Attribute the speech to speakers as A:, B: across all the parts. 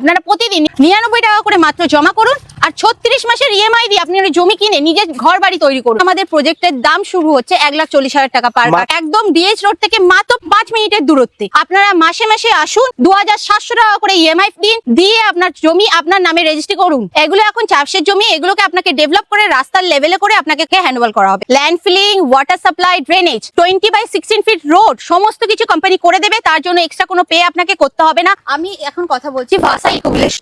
A: আপনারা প্রতিদিন নিরানব্বই টাকা করে মাত্র জমা করুন আর ছত্রিশ মাসের ইএমআই দিয়ে আপনি জমি কিনে নিজের ঘর বাড়ি তৈরি করুন। আমাদের প্রজেক্টের দাম শুরু হচ্ছে এক লাখ চল্লিশ হাজার টাকা পার একদম ডিএচ রোড থেকে মাত্র পাঁচ মিনিটের দূরত্বে। আপনারা মাসে মাসে আসুন দু হাজার সাতশো টাকা করে ইএমআই দিন দিয়ে আপনার জমি আপনার নামে রেজিস্ট্রি করুন। এগুলো এখন চাষের জমি এগুলোকে আপনাকে ডেভেলপ করে রাস্তার লেভেলে করে আপনাকে হ্যান্ডওভার করা হবে? Land filling water supply drainage twenty by sixteen feet road সমস্ত কিছু কোম্পানি করে দেবে তার জন্য এক্সট্রা কোনো পে আপনাকে করতে হবে না। আমি এখন কথা বলছি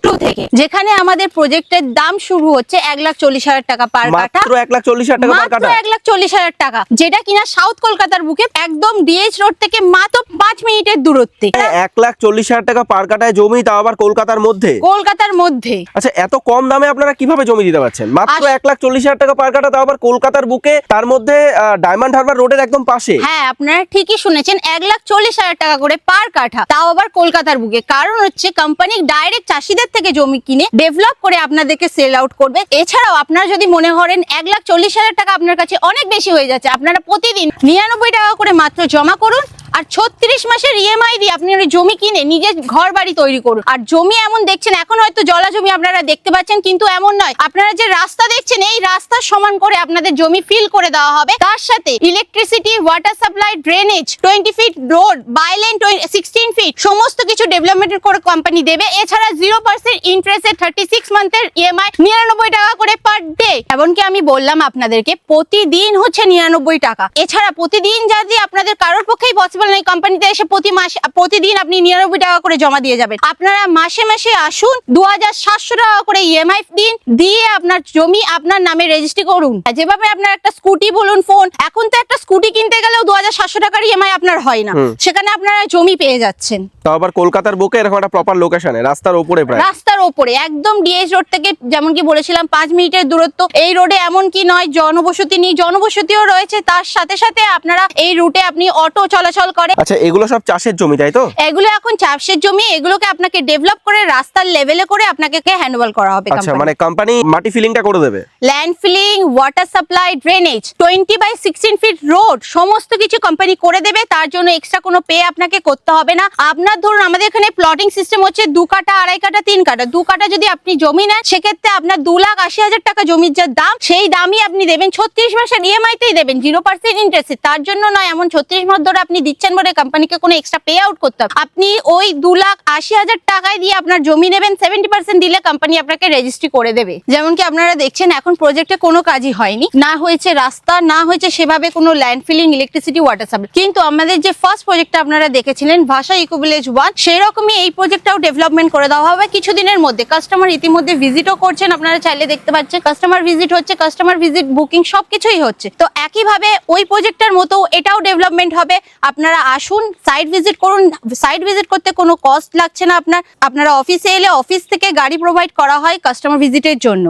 A: টু থেকে। যেখানে আমাদের প্রজেক্টের দাম শুরু হচ্ছে এক লাখ চল্লিশ হাজার টাকা পার কাঠা।
B: মাত্র এক লাখ চল্লিশ হাজার টাকা
A: মাত্র এক লাখ চল্লিশ হাজার টাকা যেটা কিনা সাউথ কলকাতার বুকে একদম ডিএইচ রোড থেকে মাত্র পাঁচ মিনিটের দূরত্বে।
B: এক লাখ চল্লিশ হাজার টাকা পার কাটায় জমি তাও আবার কলকাতার মধ্যে?
A: কলকাতার মধ্যে।
B: আচ্ছা এত কম দামে আপনারা কীভাবে জমি দিতে পারছেন? মাত্র এক লাখ চল্লিশ হাজার টাকা পার কাটা তাও আবার কলকাতার বুকে তার মধ্যে ডায়মন্ড হারবার রোডের একদম পাশে?
A: হ্যাঁ আপনারা ঠিকই শুনেছেন এক লাখ চল্লিশ হাজার টাকা করে পার কাঠা তাও আবার কলকাতার বুকে। কারণ হচ্ছে কোম্পানি ডাইরেক্ট চাষিদের থেকে জমি কিনে ডেভেলপ করে আপনাদেরকে সেল আউট করবে। এছাড়াও আপনারা যদি মনে করেন এক লাখ চল্লিশ হাজার টাকা আপনার কাছে অনেক বেশি হয়ে যাচ্ছে, আপনারা প্রতিদিন নিরানব্বই টাকা করে মাত্র জমা করুন। আর ছত্রিশ মাসের ইএমআই দিয়ে আপনি জমি কিনে নিজের ঘর বাড়ি তৈরি করুন। আর জমি এমন দেখছেন, এখন হয়তো জলা জমি আপনারা দেখতে পাচ্ছেন, কিন্তু এমন নয়। আপনারা যে রাস্তা দেখছেন, এই রাস্তার সমান করে আপনাদের জমি ফিল করে দেওয়া হবে। তার সাথে electricity water supply drainage twenty feet road bylane sixteen feet সমস্ত কিছু ডেভেলপমেন্ট করে কোম্পানি দেবে। এছাড়া জিরো পার্সেন্ট ইন্টারেস্টে থার্টি সিক্স মান্থের ইএমআই নিরানব্বই টাকা করে পার ডে এমনকি আমি বললাম আপনাদেরকে, প্রতিদিন হচ্ছে নিরানব্বই টাকা। এছাড়া প্রতিদিন যদি আপনাদের কারোর পক্ষেই পসিবল নেই কোম্পানিতে এসে প্রতি মাসে প্রতিদিন আপনি নিরানব্বই টাকা করে জমা দিয়ে যাবেন। আপনারা মাসে মাসে আসুন দু হাজার সাতশো টাকা করে ইএমআই দিন দিয়ে আপনার জমি আপনার নামে রেজিস্ট্রি করুন। যেভাবে আপনার একটা স্কুটি বলুন ফোন এখন তো একটা স্কুটি কিনতে গেলেও দু হাজার সাতশো টাকার ইএমআই আপনার হয় না। সেখানে আপনারা জমি পেয়ে যাচ্ছেন।
B: তাও আবার কলকাতার বুকে এরকম একটা প্রপার লোকেশনে রাস্তার উপরে প্রায়।
A: রাস্তার ওপরে একদম ডিএস রোড থেকে যেমন কি বলেছিলাম পাঁচ মিনিটের দূরত্ব। এই রোডে এমন কি নয় জনবসতি নেই জনবসতিও রয়েছে। তার সাথে সাথে আপনারা এই রুটে আপনি অটো চলাচল করে
B: আচ্ছা এগুলো সব চাষের জমি তাই তো?
A: এগুলো এখন চাষের জমি এগুলোকে আপনাকে ডেভেলপ করে রাস্তার লেভেলে করে আপনাকে হ্যান্ডওভার করা হবে
B: আচ্ছা মানে কোম্পানি মাটি ফিলিংটা করে দেবে।
A: Land filling water supply drainage twenty by sixteen feet road সমস্ত কিছু কোম্পানি করে দেবে। তার জন্য এক্সট্রা কোনো পে আপনাকে করতে হবে না। আপনার ধরুন আমাদের এখানে প্লটিং সিস্টেম হচ্ছে দু কাটা আড়াই কাটা তিন কাটা। দু কাটা যদি আপনি জমি নেন, সেক্ষেত্রে আপনার দু লাখ আশি হাজার টাকা জমির যা দাম, সেই দামই আপনি দেবেন। ছত্রিশ মাসের ইএমআই তেই দেবেন জিরো পার্সেন্ট ইন্টারেস্ট তার জন্য নয়, এমন ছত্রিশ মাস ধরে আপনি দিচ্ছেন বলে কোম্পানিকে কোনো এক্সট্রা পে আউট করতে হবে। আপনি ওই দু লাখ আশি হাজার টাকায় দিয়ে আপনার জমি নেবেন সেভেন্টি পার্সেন্ট দিলে কোম্পানি আপনাকে রেজিস্ট্রি করে দেবে। যেমন কি আপনারা দেখছেন, এখন প্রজেক্টে কোনো কাজই হয়নি। না হয়েছে রাস্তা, না হয়েছে সেভাবে কোনো land filling electricity water supply কিন্তু আমাদের যে ফার্স্ট প্রজেক্টটা আপনারা দেখেছিলেন ভাষা ইকো ভিলেজ ওয়ান সেই রকমই এই প্রজেক্টটাও ডেভেলপমেন্ট করে দেওয়া হবে। কিছুদিনের মধ্যে। কাস্টমার ইতিমধ্যে ভিজিটও করছেন, আপনারা চাইলে দেখতে পাচ্ছেন। কাস্টমার ভিজিট হচ্ছে কাস্টমার ভিজিট বুকিং সবকিছুই হচ্ছে। তো একইভাবে ওই প্রজেক্টটার মতো এটাও ডেভেলপমেন্ট হবে। আপনারা আসুন সাইট ভিজিট করুন। সাইট ভিজিট করতে কোনো কস্ট লাগছে না আপনার। আপনারা অফিসে এলে অফিস থেকে গাড়ি প্রোভাইড করা হয় কাস্টমার ভিজিটের জন্য।